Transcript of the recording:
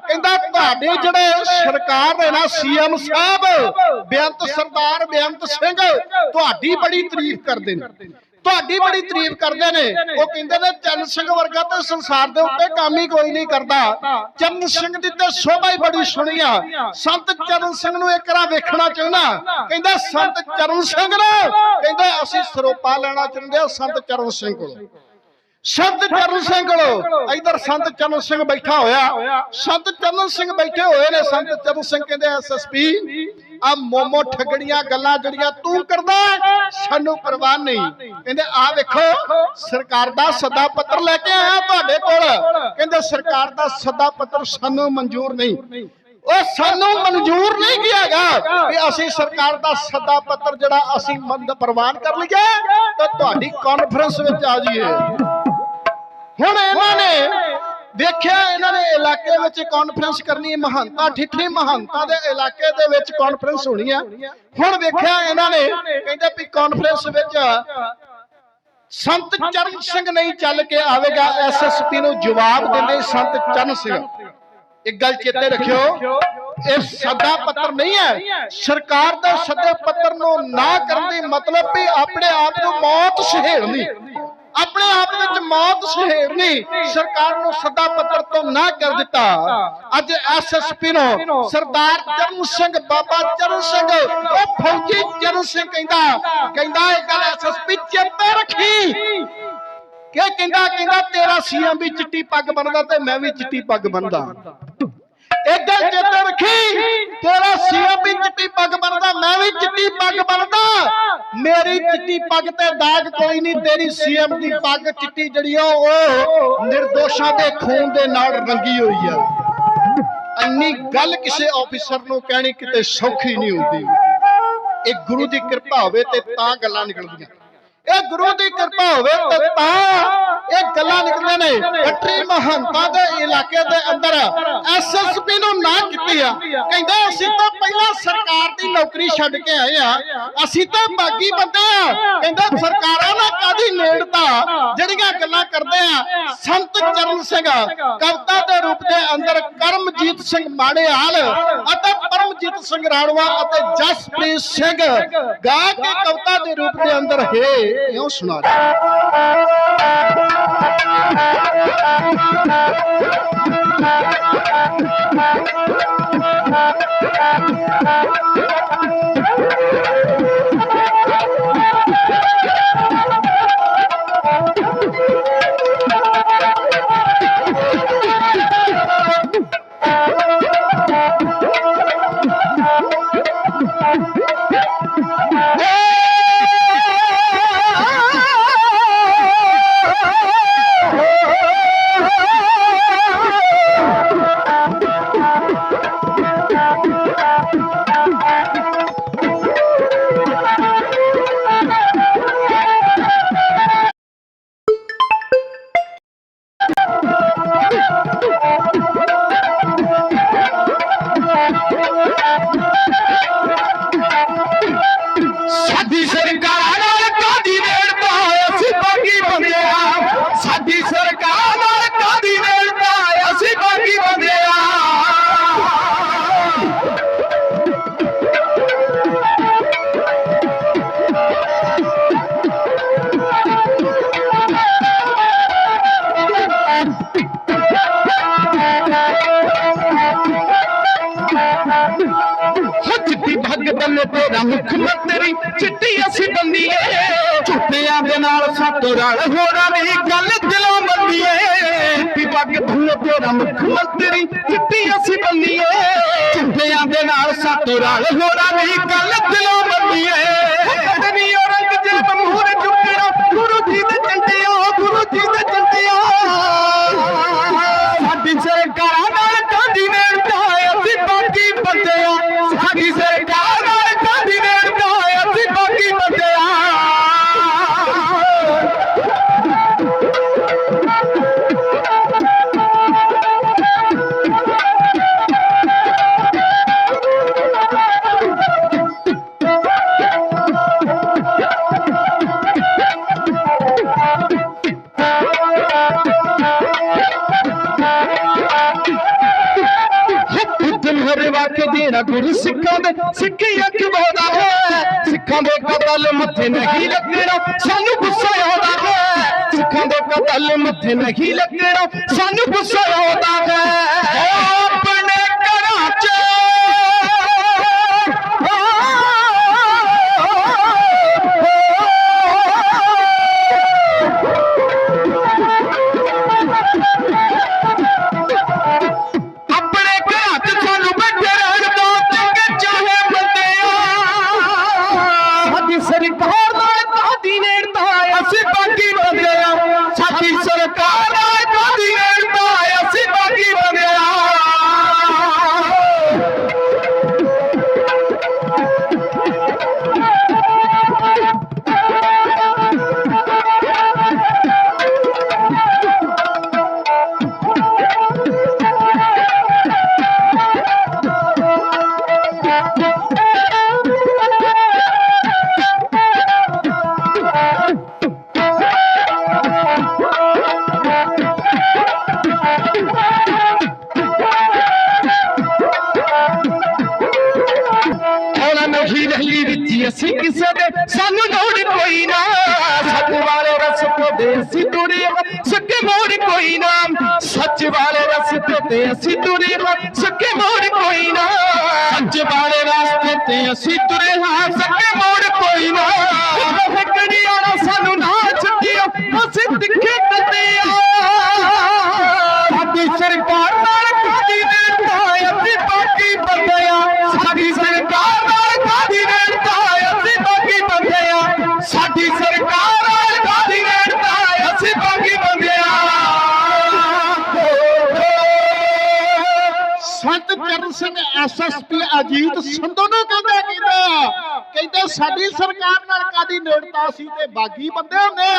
ਕਹਿੰਦਾ ਤੁਹਾਡੇ ਜਿਹੜੇ ਸਰਕਾਰ ਦੇ ਨਾ ਸੀਐਮ ਸਾਹਿਬ, ਬੇਅੰਤ ਸਰਦਾਰ ਬੇਅੰਤ ਸਿੰਘ, ਤੁਹਾਡੀ ਬੜੀ ਤਾਰੀਫ ਕਰਦੇ ਨੇ। ਤੁਹਾਡੀ ਬੜੀ ਤਾਰੀਫ ਕਰਦੇ ਨੇ। ਉਹ ਕਹਿੰਦੇ ਨੇ, ਚੰਨ ਸਿੰਘ ਵਰਗਾ ਤੇ ਸੰਸਾਰ ਦੇ ਉੱਤੇ ਕੰਮ ਹੀ ਕੋਈ ਨਹੀਂ ਕਰਦਾ। ਚੰਨ ਸਿੰਘ ਦੀ ਤੇ ਸ਼ੋਭਾ ਹੀ ਬੜੀ ਸੋਹਣੀ ਆ। ਸੰਤ ਚਰਨ ਸਿੰਘ ਨੂੰ ਇੱਕ ਵਾਰ ਵੇਖਣਾ ਚਾਹੁੰਦਾ। ਕਹਿੰਦਾ, ਸੰਤ ਚਰਨ ਸਿੰਘ ਨੂੰ। ਕਹਿੰਦੇ, ਅਸੀਂ ਸਰੋਪਾ ਲੈਣਾ ਚਾਹੁੰਦੇ ਆ ਸੰਤ ਚਰਨ ਸਿੰਘ ਕੋਲੋਂ। ਸੰਤ ਚਰਨ ਸਿੰਘ ਕੋਲੋਂ ਇਧਰ ਸੰਤ ਚਰਨ ਸਿੰਘ ਬੈਠਾ ਹੋਇਆ। ਸੰਤ ਚਰਨ ਸਿੰਘ ਬੈਠੇ ਹੋਏ ਨੇ। ਸੰਤ ਚਰਨ ਸਿੰਘ ਕਹਿੰਦੇ ਐਸਐਸਪੀ ਆ ਮੋਮੋ ਠਗੜੀਆਂ ਗੱਲਾਂ ਜਿਹੜੀਆਂ ਤੂੰ ਕਰਦਾ ਸਾਨੂੰ ਪਰਵਾਹ ਨਹੀਂ। ਕਹਿੰਦੇ ਆ ਵੇਖੋ ਸਰਕਾਰ ਦਾ ਸੱਦਾ ਪੱਤਰ ਲੈ ਕੇ ਆਇਆ ਤੁਹਾਡੇ ਕੋਲ। ਕਹਿੰਦੇ ਸਰਕਾਰ ਦਾ ਸੱਦਾ ਪੱਤਰ ਸਾਨੂੰ ਮਨਜ਼ੂਰ ਨਹੀਂ। ਉਹ ਸਾਨੂੰ ਮਨਜ਼ੂਰ ਨਹੀਂ ਕੀਆਗਾ ਵੀ ਅਸੀਂ ਸਰਕਾਰ ਦਾ ਸੱਦਾ ਪੱਤਰ ਜਿਹੜਾ ਅਸੀਂ ਮੰਦ ਪ੍ਰਵਾਨ ਕਰ ਲਈਏ ਤਾਂ ਤੁਹਾਡੀ ਕਾਨਫਰੰਸ ਵਿੱਚ ਆ ਜਾਈਏ। ਹੁਣ ਇਹਨਾਂ ਨੇ ਵੇਖਿਆ ਇਹਨਾਂ ਨੇ ਇਲਾਕੇ ਵਿੱਚ ਕਾਨਫਰੰਸ ਕਰਨੀ ਹੈ, ਮਹੰਤਾ ਠਿੱਠੀ ਮਹੰਤਾ ਦੇ ਇਲਾਕੇ ਦੇ ਵਿੱਚ ਕਾਨਫਰੰਸ ਹੋਣੀ ਆ। ਹੁਣ ਵੇਖਿਆ ਇਹਨਾਂ ਨੇ, ਕਹਿੰਦੇ ਵੀ ਕਾਨਫਰੰਸ ਵਿੱਚ ਸੰਤ ਚਰਨ ਸਿੰਘ ਨਹੀਂ ਚੱਲ ਕੇ ਆਵੇਗਾ ਐਸਐਸਪੀ ਨੂੰ ਜਵਾਬ ਦਿੰਦੇ ਸੰਤ ਚਰਨ ਸਿੰਘ। ਇੱਕ ਗੱਲ ਚੇਤੇ ਰੱਖਿਓ, ਇਹ ਸੱਦਾ ਪੱਤਰ ਨਹੀਂ ਹੈ। ਸਰਕਾਰ ਦਾ ਸੱਦੇ ਪੱਤਰ ਨੂੰ ਨਾ ਕਰਨ ਦੀ ਮਤਲਬ ਵੀ ਆਪਣੇ ਆਪ ਨੂੰ ਮੌਤ ਸਹੇੜਨੀ। ਆਪਣੇ ਆਪ ਵਿੱਚ ਮੌਤ ਸਹੇੜਨੀ ਸਰਕਾਰ ਨੂੰ ਸੱਦਾ ਪੱਤਰ ਤੋਂ ਨਾ ਕਰ ਦਿੱਤਾ। ਅੱਜ ਐਸਐਸਪੀ ਨੂੰ ਸਰਦਾਰ ਚਰਨ ਸਿੰਘ, ਬਾਬਾ ਚਰਨ ਸਿੰਘ, ਉਹ ਫੌਜੀ ਚਰਨ ਸਿੰਘ ਕਹਿੰਦਾ ਕਹਿੰਦਾ ਇਹ ਗੱਲ ਐਸਐਸਪੀ ਚੇਤੇ ਰੱਖੀ। ਕਿ ਕਹਿੰਦਾ ਕਹਿੰਦਾ ਤੇਰਾ ਸੀਐਮ ਵੀ ਚਿੱਟੀ ਪੱਗ ਬੰਨਦਾ ਤੇ ਮੈਂ ਵੀ ਚਿੱਟੀ ਪੱਗ ਬੰਨਦਾ। ਇੱਕ ਗੱਲ ਚੇਤੇ ਰੱਖੀ। ਤੇਰਾ ਸੀਐਮ ਵੀ ਚਿੱਟੀ ਪੱਗ ਬੰਨਦਾ, ਮੈਂ ਵੀ ਚਿੱਟੀ ਪੱਗ ਬੰਨਦਾ। ਮੇਰੀ ਚਿੱਟੀ ਪੱਗ ਤੇ ਦਾਗ ਕੋਈ ਨਹੀਂ, ਤੇਰੀ ਸੀਐਮ ਦੀ ਪੱਗ ਚਿੱਟੀ ਜਿਹੜੀ ਆ, ਉਹ ਨਿਰਦੋਸ਼ਾਂ ਦੇ ਖੂਨ ਦੇ ਨਾਲ ਰੰਗੀ ਹੋਈ ਆ। ਇੰਨੀ ਗੱਲ ਕਿਸੇ ਆਫੀਸਰ ਨੂੰ ਕਹਿਣੀ ਕਿਤੇ ਸੌਖੀ ਨਹੀਂ ਹੁੰਦੀ। ਇਹ ਗੁਰੂ ਦੀ ਕਿਰਪਾ ਹੋਵੇ ਤੇ ਤਾਂ ਗੱਲਾਂ ਨਿਕਲਦੀਆਂ। ਇਹ ਗੁਰੂ ਦੀ ਕਿਰਪਾ ਹੋਵੇ ਤੇ ਤਾਂ ਇਹ ਗੱਲਾਂ ਨਿਕਲਦੀਆਂ ਨੇ। ਪੱਟਰੀ ਮਹੰਤਾਂ ਦੇ ਇਲਾਕੇ ਦੇ ਅੰਦਰ ਐਸਐਸਪੀ ਨੂੰ ਨਾ ਕੀਤੀ ਆ। ਕਹਿੰਦੇ ਅਸੀਂ ਤਾਂ ਪਹਿਲਾਂ ਸਰਕਾਰ ਦੀ ਨੌਕਰੀ ਛੱਡ ਕੇ ਆਏ ਆ। ਅਸੀਂ ਤਾਂ ਬਾਗੀ ਬੰਦੇ ਆ। ਕਹਿੰਦਾ ਸਰਕਾਰਾਂ ਨਾਲ ਕਾਦੀ ਨੇੜਤਾ? ਜਿਹੜੀਆਂ ਗੱਲਾਂ ਕਰਦੇ ਆ। ਸੰਤ ਚਰਨ ਸਿੰਘ ਕਵਿਤਾ ਦੇ ਰੂਪ ਦੇ ਅੰਦਰ ਕਰਮਜੀਤ ਸਿੰਘ ਮਾੜੇਹਾਲ ਅਤੇ ਪਰਮਜੀਤ ਸਿੰਘ ਰਾਣਵਾ ਅਤੇ ਜਸਪ੍ਰੀਤ ਸਿੰਘ ਗਾ ਕੇ ਕਵਿਤਾ ਦੇ ਰੂਪ ਦੇ ਅੰਦਰ ਹੈ, ਇਉਂ ਸੁਣਾ ਰਿਹਾ ਸਾਡੀ ਹੋ ਚਿੱਟੀ ਭੱਗ ਬੰਨੇ ਤੇਰਾ ਮੁੱਖ ਮੰਤਰੀ ਚਿੱਟੀ ਅਸੀਂ ਬੰਦੀਏ ਝੂਠਿਆਂ ਦੇ ਨਾਲ ਸਾਤੋਂ ਰਲ ਹੋਣਾ ਨਹੀਂ ਗੱਲ ਦਿਲੋਂ ਮੰਦੀਏ ਚਿੱਟੀ ਪੱਗ ਬੰਨੇ ਤੇਰਾ ਮੁੱਖ ਮੰਤਰੀ ਚਿੱਟੀ ਅਸੀਂ ਬੰਦੀਏ ਝੂਠਿਆਂ ਦੇ ਨਾਲ ਸਾਤੋਂ ਰਲ ਹੋਣਾ ਨਹੀਂ ਗੱਲ ਦਿਲੋਂ ਮੰਦੀਏ ਕਦਮੀ ਹਰਵਾ ਕੇ ਸਿੱਖਾਂ ਦੇ ਸਿੱਖੀ ਅਖਵਾਉਂਦਾ ਹੈ। ਸਿੱਖਾਂ ਦੇ ਕਤਲ ਮੱਥੇ ਨਹੀਂ ਲੱਗਣਾ, ਸਾਨੂੰ ਗੁੱਸਾ ਆਉਂਦਾ ਹੈ। ਸਿੱਖਾਂ ਦੇ ਕਤਲ ਮੱਥੇ ਨਹੀਂ ਲੱਗਣਾ, ਸਾਨੂੰ ਗੁੱਸਾ ਆਉਂਦਾ ਹੈ। ਸਾਡੀ ਸਰਕਾਰ ਨਾਲ ਕਾਦੀ ਨੇੜਤਾ ਅਸੀਂ ਬਾਕੀ ਬੰਦੇ ਆ ਸਾਡੀ ਸਰਕਾਰ ਨਾਲ ਕਾਦੀ ਨੇੜਤਾ ਅਸੀਂ ਬਾਕੀ ਬੰਦੇ ਆ ਉਹਨਾਂ ਅਸੀਂ ਕਿਸੇ ਦੇ ਸਾਨੂੰ ਲੋੜ ਕੋਈ ਨਾ। ਸੱਚ ਵਾਲੇ ਰਸਤੇ ਤੇ ਅਸੀਂ ਤੁਰੇ ਹਾਂ, ਸੱਕੇ ਮੋੜ ਕੋਈ ਨਾ। ਸੱਚ ਵਾਲੇ ਰਸਤੇ ਤੇ ਅਸੀਂ ਤੁਰੇ ਸੱਕੇ ਮੋੜ ਕੋਈ ਨਾ। ਸੱਚ ਵਾਲੇ ਰਸਤੇ ਤੇ ਅਸੀਂ ਤੁਰੇ ਹਾਂ ਸੱਕੇ ਮੋੜ ਕੋਈ ਨਾ। ਹੱਕੜੀ ਆਣਾ ਸਾਨੂੰ ਨਾ ਛੱਡਿਓ ਅਸੀਂ ਤਿੱਖੇ ਕੱਟੇ ਸਿੰਘ ਐਸਐਸਪੀ ਅਜੀਤ ਸੰਧੂ ਨੂੰ ਕਹਿੰਦਾ ਕਹਿੰਦਾ ਕਹਿੰਦਾ ਸਾਡੀ ਸਰਕਾਰ ਨਾਲ ਕਾਦੀ ਨੇੜਤਾ ਸੀ ਤੇ ਬਾਗੀ ਬੰਦੇ ਹੁੰਦੇ